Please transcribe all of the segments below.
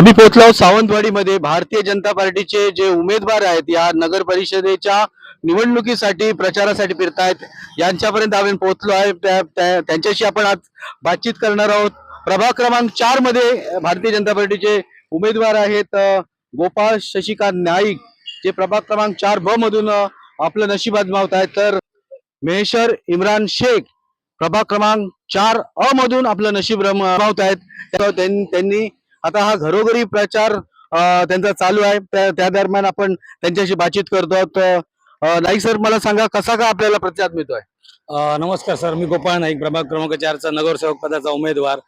आम्ही पोहोचलो सावंतवाडीमध्ये. भारतीय जनता पार्टीचे जे उमेदवार आहेत या नगर परिषदेच्या निवडणुकीसाठी प्रचारासाठी फिरतायत. यांच्यापर्यंत आपण पोहोचलो आहे. त्या- त्या- त्यांच्याशी आपण आज बातचीत करणार आहोत. प्रभाग क्रमांक चारमध्ये भारतीय जनता पार्टीचे उमेदवार आहेत गोपाळ शशिकांत नाईक जे प्रभाग क्रमांक चार ब मधून आपलं नशीब आजमावत आहेत. तर मेहशर इम्रान शेख प्रभाग क्रमांक चार अ मधून आपलं नशीब रमवत आहेत. त्यां- त्यांनी आता हा घरोघरी प्रचार त्यांचा चालू आहे. त्या दरम्यान आपण त्यांच्याशी बातचीत करतो आहोत. नाईक सर मला सांगा कसा का आपल्याला प्रतिसाद मिळतोय? नमस्कार सर मी गोपाळ नाईक प्रभाग क्रमांक चारचा नगरसेवक पदाचा उमेदवार.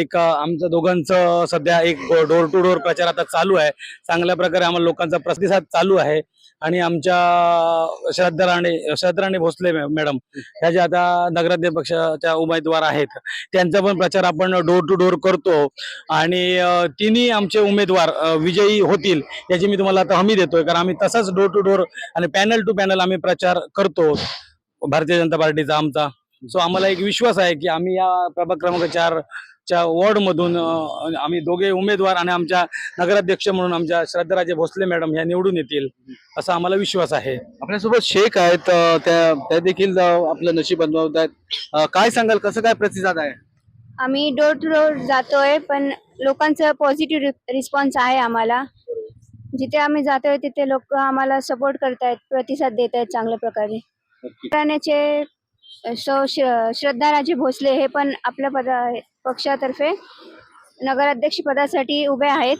एक आमचं दोघांचं सध्या एक डोर टू डोर प्रचार आता चालू आहे. चांगल्या प्रकारे आम्हाला लोकांचा प्रतिसाद चालू आहे. आणि आमच्या श्रद्धा राणे श्रद्धा राणे भोसले मॅडम ह्या ज्या आता नगराध्यक्ष पक्षाच्या उमेदवार आहेत त्यांचा पण प्रचार आपण डोर टू डोर करतो. आणि तिन्ही आमचे उमेदवार विजयी होतील याची मी तुम्हाला आता हमी देतोय. कारण आम्ही तसाच डोर टू डोर आणि पॅनल टू पॅनल आम्ही प्रचार करतो. भारतीय जनता पार्टीचा आमचा. सो आम्हाला एक विश्वास आहे की आम्ही या प्रभाग क्रमांक चार च्या वॉर्ड मधून अं, आम्ही दोघे उमेदवार आणि आमच्या नगराध्यक्ष म्हणून आमच्या श्रद्धाराजे भोसले मॅडम ह्या निवडून येतील असा आम्हाला विश्वास आहे. आपल्यासोबत शेख आहेत त्या त्या देखील आपलं नशीब आजमावत आहेत. काय सांगाल कसं काय प्रतिसाद आहे? आम्ही डोर टू डोर जातोय पण लोकांचा पॉझिटिव्ह रिस्पॉन्स आहे आम्हाला. जिथे आम्ही जातोय तिथे लोक आम्हाला सपोर्ट करतायत प्रतिसाद देत आहेत चांगल्या प्रकारे. सौ श्र- श्रद्धाराजे भोसले हे पण आपल्या पदा पक्षातर्फे नगराध्यक्ष पदासाठी उभे आहेत.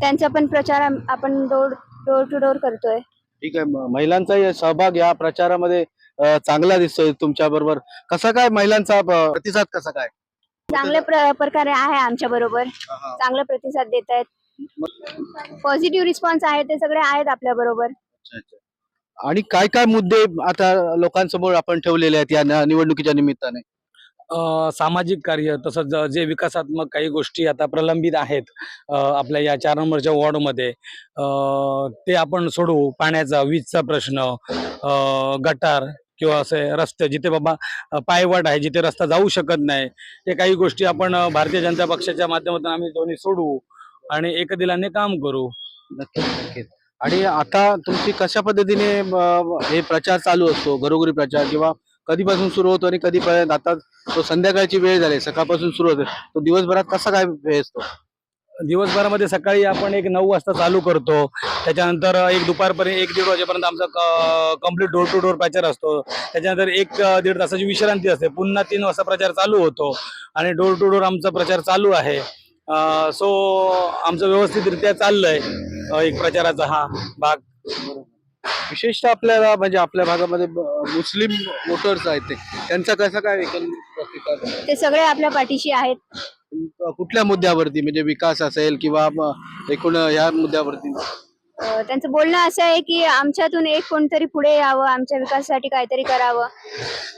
त्यांचा पण प्रचार आपण डोर डोर टू डोर करतोय. ठीक आहे. महिलांचा सहभाग या प्रचारामध्ये चांगला दिसतोय तुमच्या बरोबर. कसा काय महिलांचा प्रतिसाद कसा काय? चांगल्या प्र- प्रकारे आहे आमच्या बरोबर. चांगला प्रतिसाद देत आहेत पॉझिटिव्ह रिस्पॉन्स आहे ते सगळे आहेत आपल्या बरोबर. आणि काय काय मुद्दे आता लोकांसमोर आपण ठेवलेले आहेत या निवडणुकीच्या निमित्ताने? सामाजिक कार्य तसंच ज- विकासात्मक काही गोष्टी आता प्रलंबित आहेत आपल्या या चार नंबरच्या वॉर्डमध्ये ते आपण सोडवू. पाण्याचा वीजचा प्रश्न गटार किंवा असे रस्ते जिथे बाबा पायवाट आहे जिथे रस्ता जाऊ शकत नाही ते काही गोष्टी आपण भारतीय जनता पक्षाच्या माध्यमातून आम्ही दोन्ही सोडवू आणि एकदिलाने काम करू. नक्कीच नक्कीच. आणि आता तुमची कशा पद्धतीने हे प्रचार चालू असतो? घरोघरी प्रचार किंवा कधीपासून सुरू होतो आणि कधीपर्यंत? आता तो संध्याकाळची वेळ झाली सकाळपासून सुरू होतो. तो दिवसभरात कसा काय असतो? दिवसभरामध्ये सकाळी आपण एक नऊ वाजता चालू करतो. त्याच्यानंतर एक दुपारपर्यंत एक दीड वाजेपर्यंत आमचा कंप्लीट डोर टू डोर प्रचार असतो. त्याच्यानंतर एक दीड तासाची विश्रांती असते. पुन्हा तीन वाजता प्रचार चालू होतो. आणि डोर टू डोर आमचा प्रचार चालू आहे. सो आमचं व्यवस्थितरित्या चाललंय. एक प्रचाराचा हा भाग. विशेषतः आपल्याला म्हणजे आपल्या भागामध्ये मुस्लिम वोटर्स आहेत ते. त्यांचा कसा काय एकंदरीत प्रतिसाद? आहे? ते सगळे आपल्या पाठीशी आहेत. कुठल्या मुद्द्यावरती? म्हणजे विकास असेल किंवा म- एकूण ह्या मुद्द्यावरती? अं, त्यांचं बोलणं असं आहे की आमच्यातून एक कोणतरी पुढे यावं आमच्या विकासासाठी काहीतरी करावं.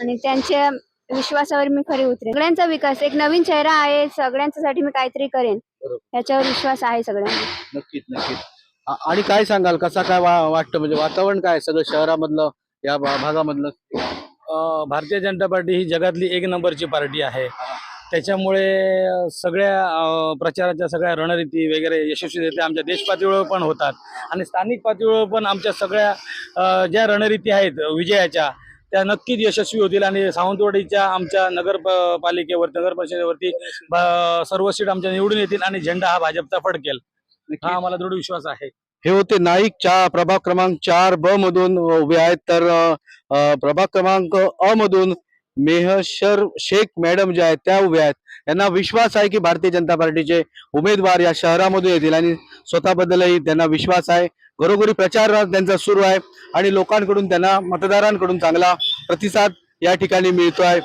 आणि त्यांच्या विश्वासावर मी खरी उतरेन. सगळ्यांचा विकास एक नवीन चेहरा आहे सगळ्यांच्यासाठी मी काहीतरी करेन. बरोबर. याच्यावर विश्वास आहे सगळ्यांना नक्कीच नक्कीच. आणि काय सांगाल? कसा काय वा- वाटतं? म्हणजे वातावरण काय सगळं शहरामधलं या भा- भागामधलं? भारतीय जनता पार्टी ही जगातली एक नंबरची पार्टी आहे. त्याच्यामुळे अ, सगळ्या अ, प्रचाराच्या सगळ्या रणनीती वगैरे यशस्वीरित्या आमच्या देश पातळीवर पण होतात. आणि स्थानिक पातळीवर पण आमच्या सगळ्या अ, ज्या रणनीती आहेत विजयाच्या त्या नक्कीच यशस्वी होतील. आणि सावंतवाडीच्या आमच्या नगर प- पालिकेवर नगर परिषदेवरती ब- सर्व सीट आमच्या निवडून येतील आणि झेंडा हा भाजपचा फडकेल. हा आम्हाला दृढ विश्वास आहे. हे होते नाईक चा प्रभाग क्रमांक चार ब मधून उभे आहेत. तर प्रभाग क्रमांक अ मधून मेहशर शेख मॅडम ज्या आहेत त्या उभ्या आहेत. यांना विश्वास आहे की भारतीय जनता पार्टीचे उमेदवार या शहरामधून येतील आणि स्वतःबद्दलही त्यांना विश्वास आहे. घरोघरी प्रचार त्यांचा सुरू आहे आणि लोकांकडून त्यांना मतदारांकडून चांगला प्रतिसाद या ठिकाणी मिळतो आहे